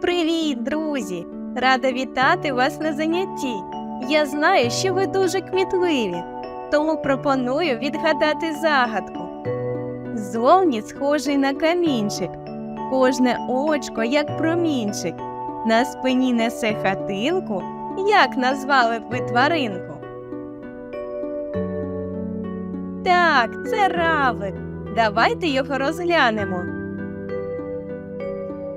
Привіт, друзі! Рада вітати вас на занятті. Я знаю, що ви дуже кмітливі, тому пропоную відгадати загадку. Зовні схожий на камінчик, кожне очко як промінчик. На спині несе хатинку. Як назвали б ви тваринку? Так, це равлик. Давайте його розглянемо.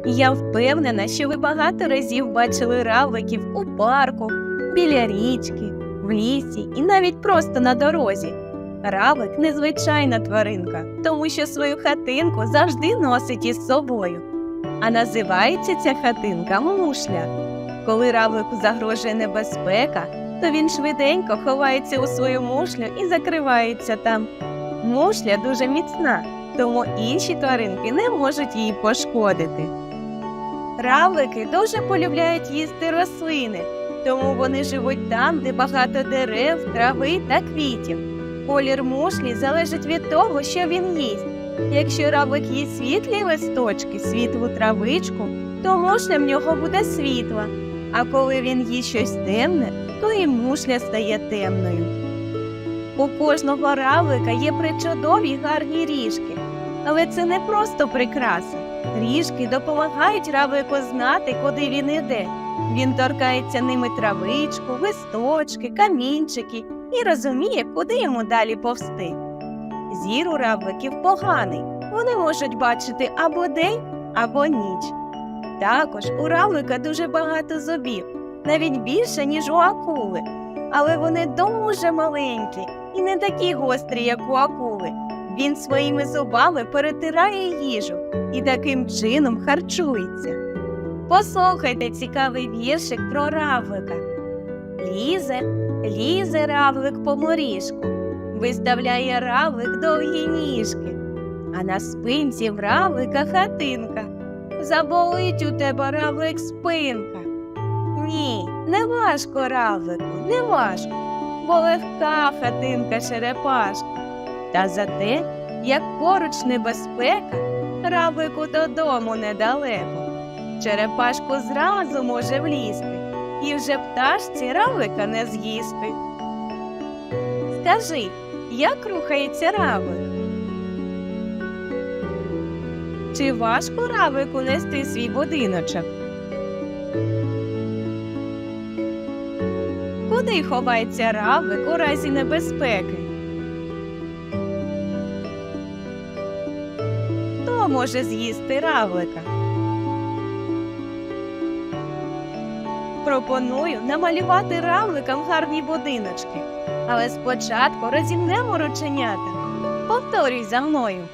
Я впевнена, що ви багато разів бачили равликів у парку, біля річки, в лісі і навіть просто на дорозі. Равлик незвичайна тваринка, тому що свою хатинку завжди носить із собою. А називається ця хатинка мушля. Коли равлику загрожує небезпека, то він швиденько ховається у свою мушлю і закривається там. Мушля дуже міцна, тому інші тваринки не можуть її пошкодити. Равлики дуже полюбляють їсти рослини, тому вони живуть там, де багато дерев, трави та квітів. Колір мушлі залежить від того, що він їсть. Якщо равлик їсть світлі листочки, світлу травичку, то мушля в нього буде світла. А коли він їсть щось темне, то і мушля стає темною. У кожного равлика є причудові гарні ріжки, але це не просто прикраси. Ріжки допомагають равлику знати, куди він іде. Він торкається ними травичку, листочки, камінчики і розуміє, куди йому далі повсти. Зір у равликів поганий. Вони можуть бачити або день, або ніч. Також у равлика дуже багато зубів, навіть більше, ніж у акули. Але вони дуже маленькі і не такі гострі, як у акули. Він своїми зубами перетирає їжу і таким чином харчується. Послухайте цікавий віршик про равлика. Лізе, лізе равлик по моріжку, виставляє равлик довгі ніжки, а на спинці в равлика хатинка. Заболить у тебе равлик спинка. Ні, не важко равлику, не важко, бо легка хатинка черепашка. Та зате, як поруч небезпека, равлику додому недалеко. Черепашку зразу може влізти, і вже пташці равлика не з'їсти. Скажи, як рухається равлик? Чи важко равлику нести свій будиночок? Куди ховається равлик у разі небезпеки? Може з'їсти равлика? Пропоную намалювати равликам гарні будиночки. Але спочатку розімнемо рученята. Повторюй за мною.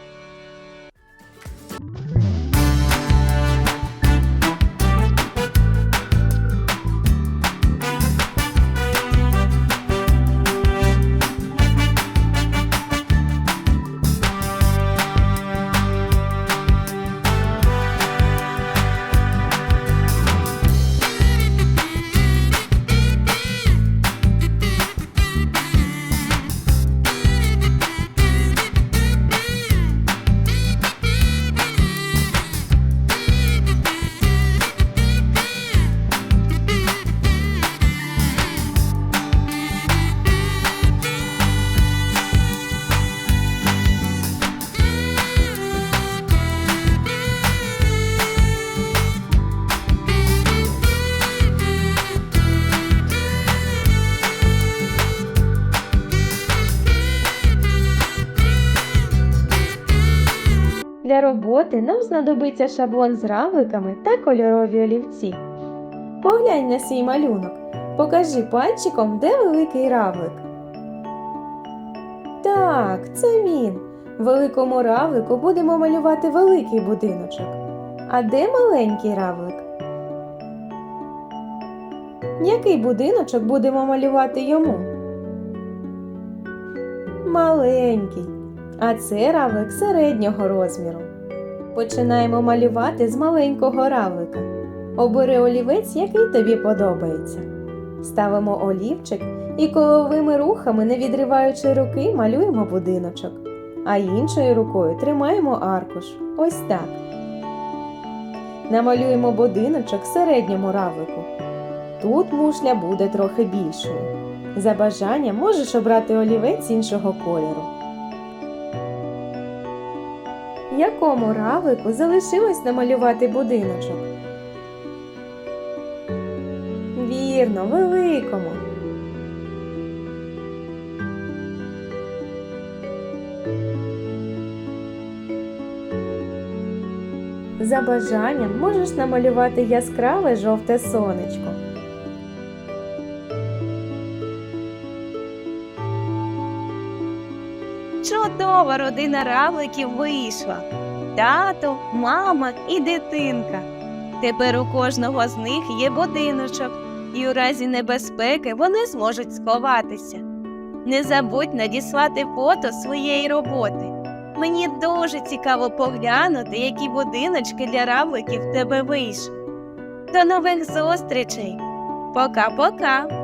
Роботи нам знадобиться шаблон з равликами та кольорові олівці. Поглянь на свій малюнок. Покажи пальчиком, де великий равлик. Так, це він. Великому равлику будемо малювати великий будиночок. А де маленький равлик? Який будиночок будемо малювати йому? Маленький. А це равлик середнього розміру. Починаємо малювати з маленького равлика. Обери олівець, який тобі подобається. Ставимо олівчик і коловими рухами, не відриваючи руки, малюємо будиночок. А іншою рукою тримаємо аркуш. Ось так. Намалюємо будиночок середньому равлику. Тут мушля буде трохи більшою. За бажанням можеш обрати олівець іншого кольору. Якому равлику залишилось намалювати будиночок? Вірно, великому. За бажанням можеш намалювати яскраве жовте сонечко. Чудова родина равликів вийшла. Тато, мама і дитинка. Тепер у кожного з них є будиночок, і у разі небезпеки вони зможуть сховатися. Не забудь надіслати фото своєї роботи. Мені дуже цікаво поглянути, які будиночки для равликів в тебе вийшли. До нових зустрічей! Пока-пока!